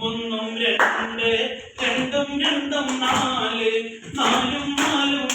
ഒന്നും രണ്ട് രണ്ടും രണ്ടും നാല് നാലും നാലും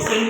Thank you.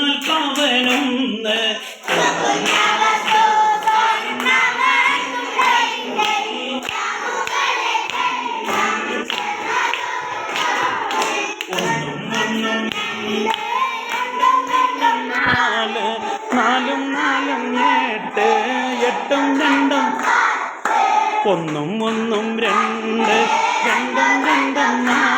എന്നാൽ പാവനൊന്ന് നാലും നാലും എട്ട് എട്ടും രണ്ടും. ഒന്നും ഒന്നും രണ്ട് രണ്ടും രണ്ടും നാല്.